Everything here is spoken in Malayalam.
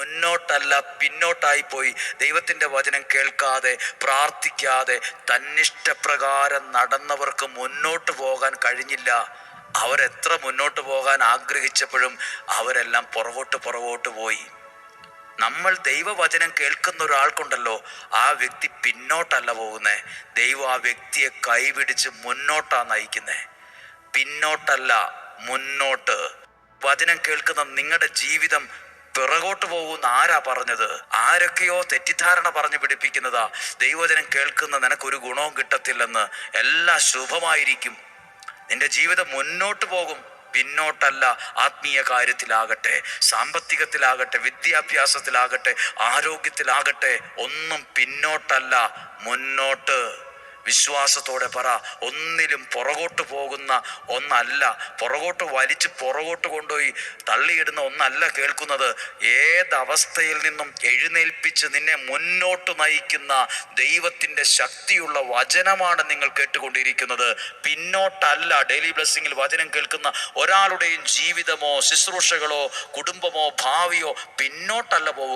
മുന്നോട്ടല്ല പിന്നോട്ടായി പോയി ദൈവത്തിന്റെ വചനം കേൾക്കാതെ പ്രാർത്ഥിക്കാതെ തന്നിഷ്ടപ്രകാരം നടന്നവർക്ക് മുന്നോട്ട് പോകാൻ കഴിഞ്ഞില്ല. അവരെത്ര മുന്നോട്ട് പോകാൻ ആഗ്രഹിച്ചപ്പോഴും അവരെല്ലാം പുറകോട്ട് പുറകോട്ട് പോയി. നമ്മൾ ദൈവവചനം കേൾക്കുന്ന ഒരാൾക്കുണ്ടല്ലോ ആ വ്യക്തി പിന്നോട്ടല്ല പോകുന്നത് ദൈവം ആ വ്യക്തിയെ കൈപിടിച്ച് മുന്നോട്ടാണ് നയിക്കുന്നത് പിന്നോട്ടല്ല മുന്നോട്ട്. വചനം കേൾക്കുന്ന നിങ്ങളുടെ ജീവിതം പിറകോട്ട് പോകുന്ന ആരാ പറഞ്ഞത്? ആരൊക്കെയോ തെറ്റിദ്ധാരണ പറഞ്ഞു പിടിപ്പിക്കുന്നതാ. ദൈവജനം കേൾക്കുന്ന നിനക്കൊരു ഗുണവും കിട്ടത്തില്ലെന്ന് എല്ലാം ശുഭമായിരിക്കും. നിന്റെ ജീവിതം മുന്നോട്ട് പോകും. പിന്നോട്ടല്ല ആത്മീയ കാര്യത്തിലാകട്ടെ സാമ്പത്തികത്തിലാകട്ടെ വിദ്യാഭ്യാസത്തിലാകട്ടെ ആരോഗ്യത്തിലാകട്ടെ ഒന്നും പിന്നോട്ടല്ല മുന്നോട്ട്. വിശ്വാസത്തോടെ പറ. ഒന്നിലും പുറകോട്ട് പോകുന്ന ഒന്നല്ല. പുറകോട്ട് വലിച്ച് പുറകോട്ട് കൊണ്ടുപോയി തള്ളിയിടുന്ന ഒന്നല്ല കേൾക്കുന്നത്. ഏതവസ്ഥയിൽ നിന്നും എഴുന്നേൽപ്പിച്ച് നിന്നെ മുന്നോട്ട് നയിക്കുന്ന ദൈവത്തിന്റെ ശക്തിയുള്ള വചനമാണ് നിങ്ങൾ കേട്ടുകൊണ്ടിരിക്കുന്നത്. പിന്നോട്ടല്ല. ഡെയിലി ബ്ലെസ്സിങ്ങിൽ വചനം കേൾക്കുന്ന ഒരാളുടെയും ജീവിതമോ ശുശ്രൂഷകളോ കുടുംബമോ ഭാവിയോ പിന്നോട്ടല്ല പോവുക.